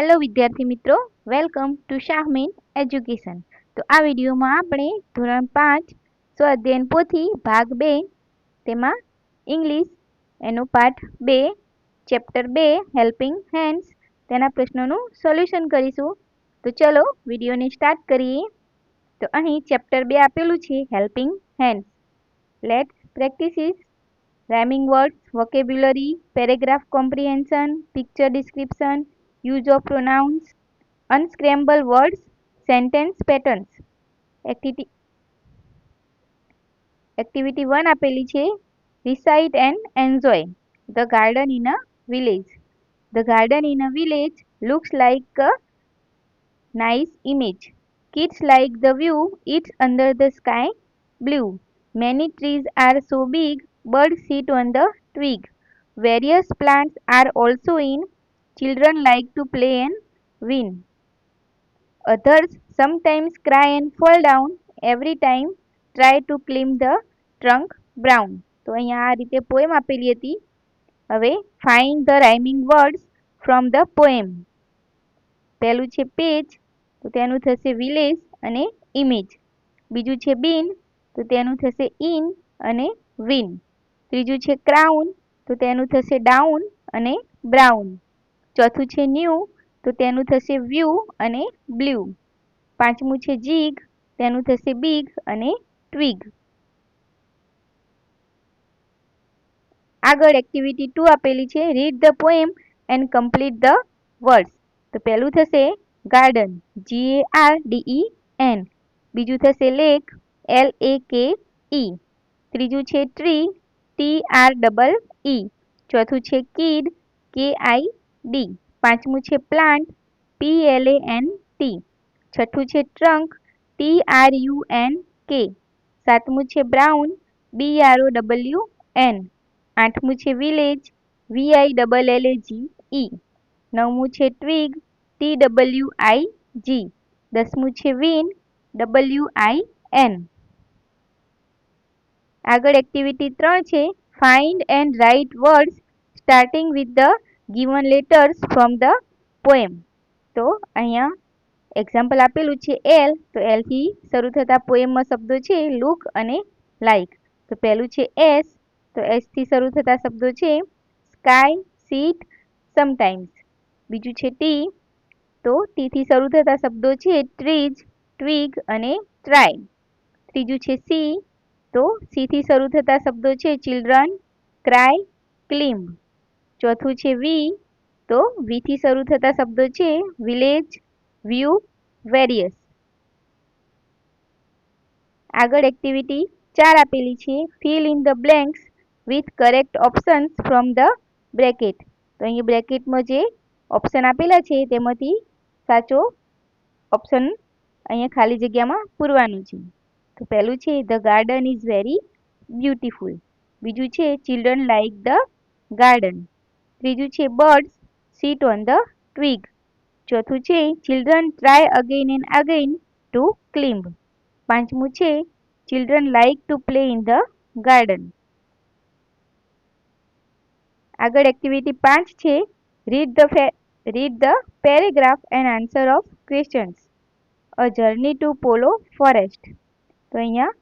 Hello વિદ્યાર્થી મિત્રો welcome to Shahmeen education તો આ વિડીયોમાં આપણે ધોરણ પાંચ સ્વાધ્યાયન પોથી ભાગ બે તેમાં ઇંગ્લિશ એનો પાઠ બે ચેપ્ટર બે હેલ્પિંગ હેન્ડ્સ તેના પ્રશ્નોનું સોલ્યુશન કરીશું તો ચલો વિડીયોને સ્ટાર્ટ કરીએ તો અહીં ચેપ્ટર બે આપેલું છે helping hands let practices rhyming words vocabulary paragraph comprehension picture description use of pronouns, unscramble words, sentence patterns. Activity, activity 1 આપેલી છે recite and enjoy the garden in a village. The garden in a village looks like a nice image. Kids like the view, it's under the sky blue. Many trees are so big, birds sit on the twig. Various plants are also in Children like to play and win. Others sometimes cry and fall down every time try to climb the trunk brown. તો અહીંયા આ રીતે poem આપેલી હતી હવે find the rhyming words from the poem પહેલું છે page તો તેનું થશે વિલેજ અને ઇમેજ બીજું છે બિન તો તેનું થશે ઇન અને વિન ત્રીજું છે ક્રાઉન તો તેનું થશે ડાઉન અને બ્રાઉન ચોથું છે ન્યૂ તો તેનું થશે વ્યૂ અને બ્લ્યુ પાંચમું છે જીગ તેનું થશે બિગ અને ટ્વિગ આગળ એક્ટિવિટી ટુ આપેલી છે read the poem and complete the words તો પહેલું થશે garden G A R D E N બીજું થશે lake L A K E ત્રીજું છે tree T R double E ચોથું છે કિડ કે આઈ ડી પાંચમું છે plant P L A N T છઠ્ઠું છે trunk T R U N K સાતમું છે brown B R O W N આઠમું છે village V I double L A G E નવમું છે twig T W I G દસમું છે વિન ડબલ્યુ આઈ એન આગળ એક્ટિવિટી ત્રણ છે find and write words starting with the given letters from the poem તો અહીંયા એક્ઝામ્પલ આપેલું છે એલ તો એલથી શરૂ થતા પોએમમાં શબ્દો છે લુક અને લાઇક તો પહેલું છે એસ તો એસથી શરૂ થતા શબ્દો છે સ્કાય સીટ સમટાઈમ્સ બીજું છે ટી તો ટીથી શરૂ થતા શબ્દો છે ટ્રીજ ટ્વિગ અને ટ્રાય ત્રીજું છે સી તો સીથી શરૂ થતા શબ્દો છે ચિલ્ડ્રન ક્રાય ક્લિમ્બ ચોથું છે વી તો વીથી શરૂ થતા શબ્દો છે વિલેજ વ્યૂ વેરિયસ આગળ એક્ટિવિટી ચાર આપેલી છે fill in the blanks with correct options from the bracket તો અહીં બ્રેકેટમાં જે ઓપ્શન આપેલા છે તેમાંથી સાચો ઓપ્શન અહીંયા ખાલી જગ્યામાં પૂરવાનું છે તો પહેલું છે the garden is very beautiful બીજું છે ચિલ્ડ્રન લાઇક ધ ગાર્ડન ત્રીજું છે birds sit on the twig ચોથું છે children try again and again to climb પાંચમું છે children like to play in the garden આગળ એક્ટિવિટી પાંચ છે રીડ ધ ફે read the paragraph and answer of questions a journey to Polo Forest તો અહીંયા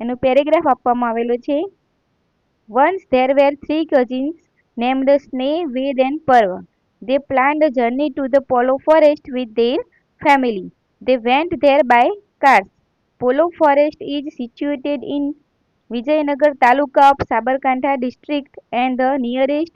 એનો પેરેગ્રાફ આપવામાં આવેલો છે once there were three cousins named Snake, Ved Parva. They planned a journey to the Polo forest with their family. They went there by cars. Polo forest is situated in Vijayanagar Taluka of Sabarkantha district and the nearest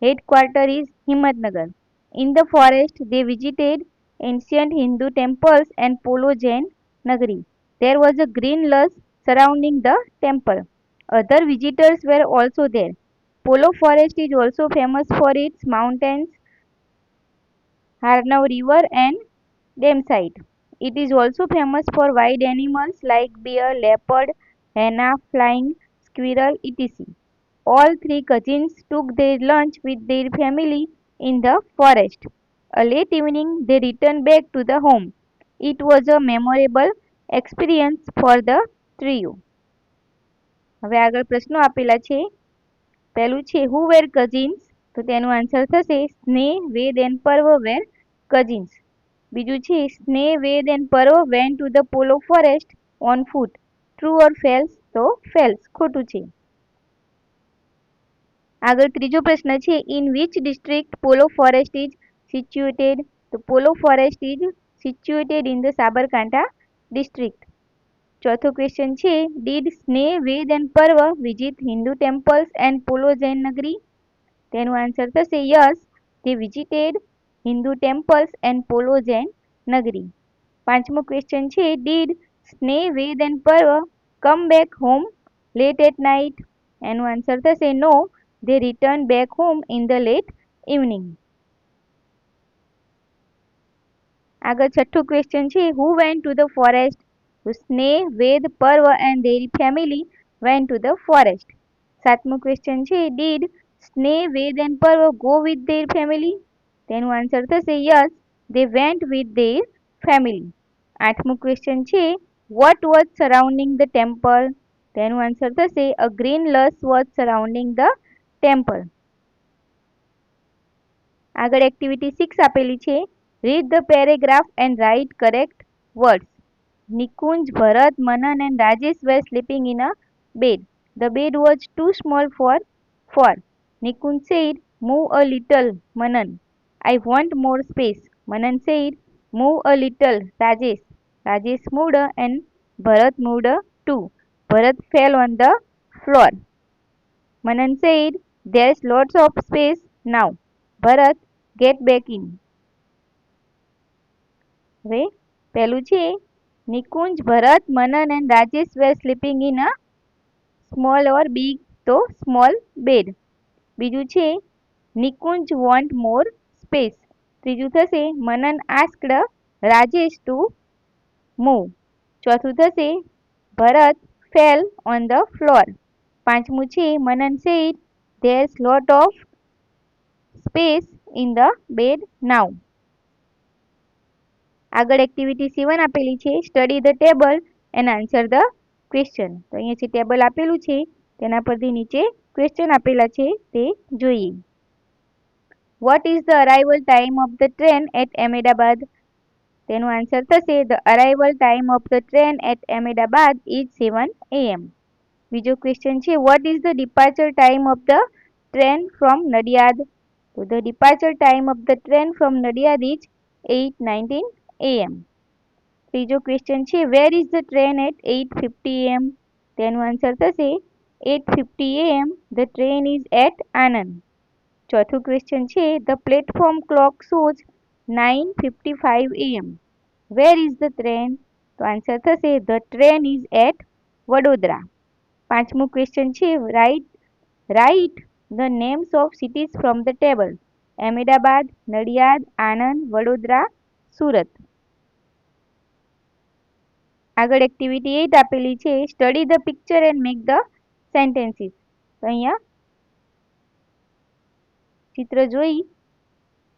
headquarter is Himatnagar. In the forest, they visited ancient Hindu temples and Polo Jain Nagari. There was a green lush surrounding the temple. Other visitors were also there. Polo forest is also famous for its mountains, Harnau river and dam site. It is also famous for wild animals like bear, leopard, hyena, flying squirrel, etc. All three cousins took their lunch with their family in the forest. A late evening, they returned back to the home. It was a memorable experience for the trio. હવે આગળ પ્રશ્નો આપેલા છે પહેલું છે હુ were cousins તો તેનો answer થશે સ્નેહ વે એન્ડ પર્વ વેર કઝિન્સ બીજું છે સ્નેહ Ved and Parv went to the Polo Forest on foot true or false તો ફેલ્સ ખોટું છે આગળ ત્રીજો પ્રશ્ન છે in which district Polo Forest is situated તો Polo Forest is situated in the Sabarkantha district ચોથો ક્વેશ્ચન છે did Sneh Ved and Parv visit Hindu temples and Polo Jain Nagari તેનું આન્સર થશે yes they visited Hindu temples and Polo Jain Nagari પાંચમો ક્વેશ્ચન છે did Sneh Ved and Parv come back home late at night એનું answer થશે no they return back home in the late evening આગળ છઠ્ઠું question છે who went to the forest So Sneh, Ved, Parva and their family went to the forest. Satmu question che, did Sneh, Ved and go with their family? Then answer to say yes, they went with their family. Atmu question che, what was surrounding the temple? Then answer to say a green lush was surrounding the temple. Agar activity 6 apeli che, read the paragraph and write correct words. Nikunj, Bharat, Manan and Rajesh were sleeping in a bed. The bed was too small for four. Nikunj said, Move a little, Manan. I want more space. Manan said, Move a little, Rajesh. Rajesh moved and Bharat moved too. Bharat fell on the floor. Manan said, There's lots of space now. Bharat, get back in. હવે પહેલું છે Nikunj Bharat Manan and Rajesh were sleeping in a small or big તો small bed બીજું છે Nikunj want more space ત્રીજું થશે Manan asked Rajesh to move ચોથું થશે Bharat fell on the floor પાંચમું છે Manan set there lot of space in the bed now આગળ એક્ટિવિટી સેવન આપેલી છે study the table and answer the question તો અહીંયા જે ટેબલ આપેલું છે તેના પરથી નીચે ક્વેશ્ચન આપેલા છે તે જોઈએ what is the arrival time of the train at Ahmedabad તેનો આન્સર થશે the arrival time of the train at Ahmedabad is seven AM બીજો ક્વેશ્ચન છે what is the departure time of the train from Nadiad તો the departure time of the train from Nadiad is eight nineteen am ત્રીજો question છે where is the train at eight fifty AM તેનો answer થશે at fifty M the train is at Anand ચોથું question છે the platform clock shows nine fifty five AM where is the train તો answer થશે the train is at Vadodara પાંચમું question છે write write the names of cities from the table Ahmedabad Nadiad Anand Vadodara Surat આગળ activity eight આપેલી છે study the picture and make the sentences અહીંયા ચિત્ર જોઈ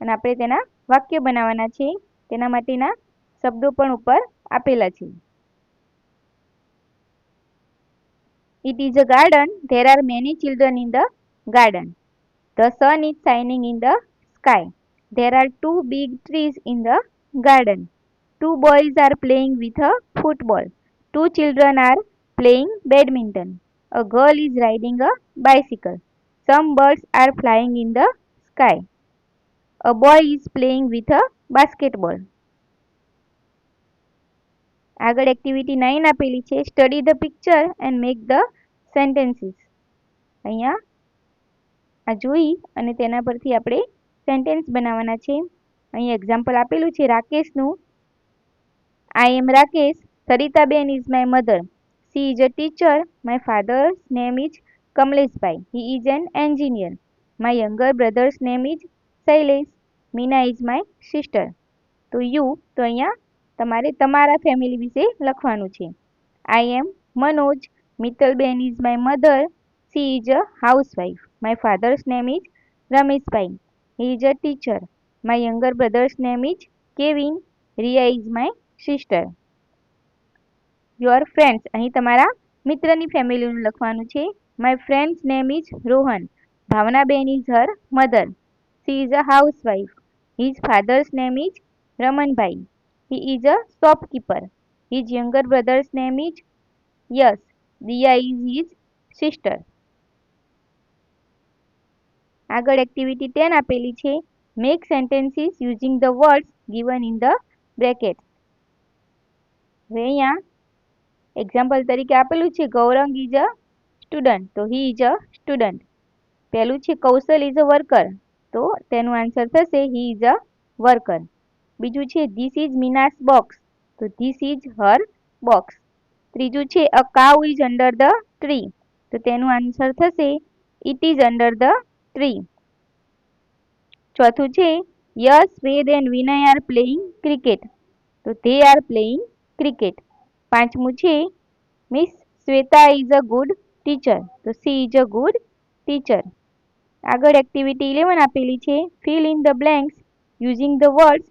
અને આપણે તેના વાક્ય બનાવવાના છે તેના માટેના શબ્દો પણ ઉપર આપેલા છે it is a garden there are many children in the garden the sun is shining in the sky there are two big trees in the garden Two boys are playing with a football. Two children are playing badminton. A girl is riding a bicycle. Some birds are flying in the sky. A boy is playing with a basketball. આગળ activity nine આપેલી છે study the picture and make the sentences અહીંયા આ જોઈ અને તેના પરથી આપણે સેન્ટેન્સ બનાવવાના છે અહીં એક્ઝામ્પલ આપેલું છે રાકેશનું I am Rakesh Saritaben is my mother she is a teacher my father's name is Kamleshbhai he is an engineer my younger brother's name is Shailesh Meena is my sister તો યુ તો અહીંયા તમારે તમારા ફેમિલી વિશે લખવાનું છે I am Manoj Mittalben is my mother she is a housewife my father's name is Rameshbhai he is a teacher my younger brother's name is Kevin Riya is my sister your friend's અહીં તમારા મિત્રની ફેમિલીનું લખવાનું છે my friend's name is Rohan Bhavnaben is her mother she is a house housewife his father's name is Ramanbhai he is a shopkeeper his younger brother's name is Yash Diya is his sister આગળ activity ten આપેલી છે make sentences using the words given in the bracket હવે અહીંયા example તરીકે આપેલું છે ગૌરંગ is a student તો હી is a student પહેલું છે કૌશલ ઇઝ અ વર્કર તો તેનું આન્સર થશે હી ઇઝ અ વર્કર બીજું છે ધીસ ઇઝ મીનાસ બોક્સ તો ધીસ ઇઝ હર બોક્સ ત્રીજું છે a cow is under the tree તો તેનું આન્સર થશે it is under the tree ચોથું છે Yash Ved and Vinay are playing cricket તો ધે આર પ્લેઇંગ ક્રિકેટ પાંચમું છે miss Shweta is a good teacher તો she is a good teacher આગળ એક્ટિવિટી ઇલેવન આપેલી છે fill in the blanks using the words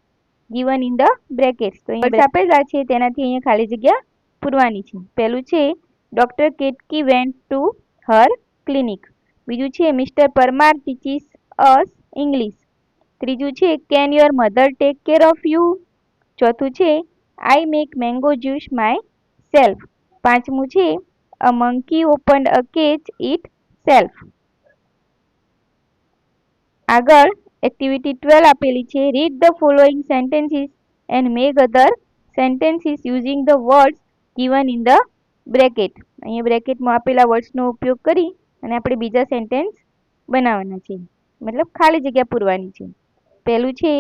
given in the brackets તો અહીંયા આપેલા છે તેનાથી અહીંયા ખાલી જગ્યા પૂરવાની છે પહેલું છે doctor Ketki went to her clinic બીજું છે mister Parmar teaches us English ત્રીજું છે can your mother take care of you ચોથું છે I make mango juice myself પાંચમું છે a monkey open a catch itself આગળ એક્ટિવિટી ટ્વેલ્વ આપેલી છે read the following sentences and make other sentences using the words given in the bracket અહીંયા બ્રેકેટમાં આપેલા વર્ડ્સનો ઉપયોગ કરી અને આપણે બીજા સેન્ટેન્સ બનાવવાના છે મતલબ ખાલી જગ્યા પૂરવાની છે પહેલું છે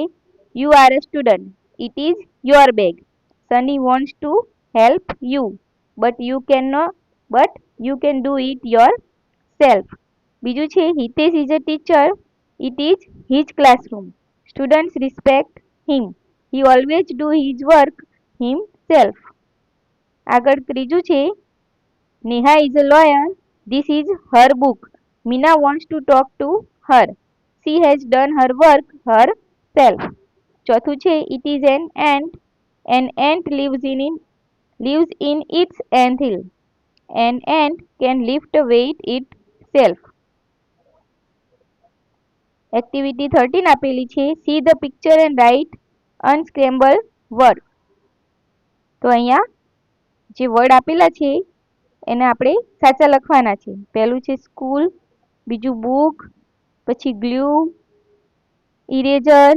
you are a student it is your bag Sunny wants to help you, but you cannot, but you can do it yourself. બીજું છે Hitesh is a teacher it is his classroom students respect him he always do his work himself આગળ ત્રીજું છે Neha is a lawyer this is her book Meena wants to talk to her she has done her work herself ચોથું છે it is an and An ant lives in, in, lives in its anthill. An ant can lift a weight itself. Activity thirteen આપેલી છે see the picture and write unscramble word તો અહીંયા જે word આપેલા છે એને આપણે સાચા લખવાના છે પહેલું છે સ્કૂલ બીજું બુક પછી glue eraser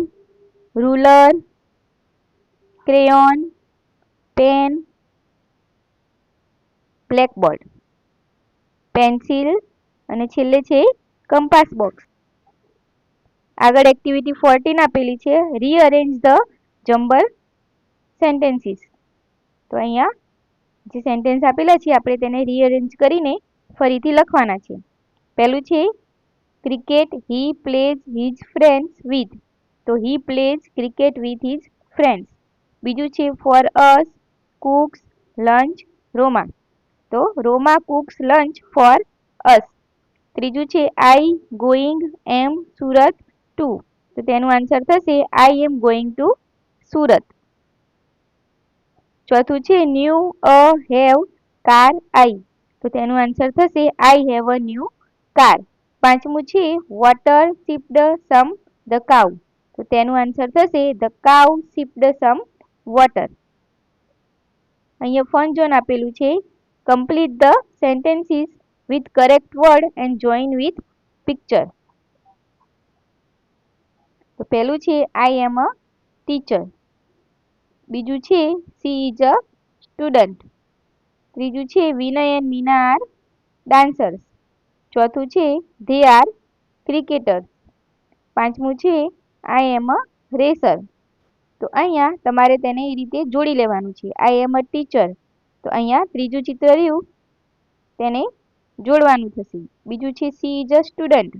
ruler crayon pen blackboard pencil અને છેલ્લે છે કંપાસ બોક્સ આગળ એક્ટિવિટી ફોર્ટીન આપેલી છે રીઅરેન્જ ધ જમ્બલ સેન્ટેન્સીસ તો અહીંયા જે સેન્ટેન્સ આપેલા છે આપણે તેને રીઅરેન્જ કરીને ફરીથી લખવાના છે પહેલું છે cricket he plays his friends with તો he plays cricket with his friends બીજું છે for us cooks lunch Roma તો Roma cooks lunch for us ત્રીજું છે I going am Surat to તો તેનું આન્સર થશે I am going to Surat ચોથું છે new a have car I તો તેનું આન્સર થશે I have a new car પાંચમું છે water sipped some the cow તો તેનું આન્સર થશે the cow sipped some water અહીંયા ફંક્શન આપેલું છે complete the sentences with correct word and join with picture તો પહેલું છે આઈ એમ અ ટીચર બીજું છે સી ઇઝ અ સ્ટુડન્ટ ત્રીજું છે Vinay and Meena are dancers ચોથું છે ધે આર ક્રિકેટર્સ પાંચમું છે આઈ એમ અ રેસર તો અહીંયા તમારે તેને એ રીતે જોડી લેવાનું છે આઈ એમ અ ટીચર તો અહીંયા ત્રીજું ચિત્ર રહ્યું તેને જોડવાનું થશે બીજું છે સી ઇઝ અ સ્ટુડન્ટ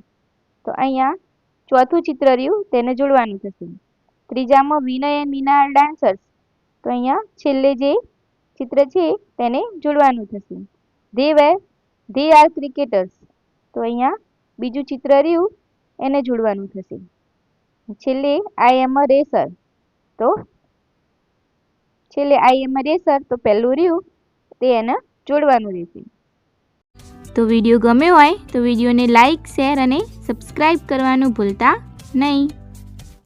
તો અહીંયા ચોથું ચિત્ર રહ્યું તેને જોડવાનું થશે ત્રીજામાં Vinay and Meena are dancers તો અહીંયા છેલ્લે જે ચિત્ર છે તેને જોડવાનું થશે they were they are cricketers તો અહીંયા બીજું ચિત્ર રહ્યું એને જોડવાનું થશે છેલ્લે આઈ એમ અ રેસર તો છેલ્લે આઈ એમ રેસર તો પહેલું રહ્યું તે એને જોડવાનું રહેશે તો વિડીયો ગમ્યો હોય તો વિડીયોને લાઈક શેર અને સબસ્ક્રાઈબ કરવાનું ભૂલતા નહીં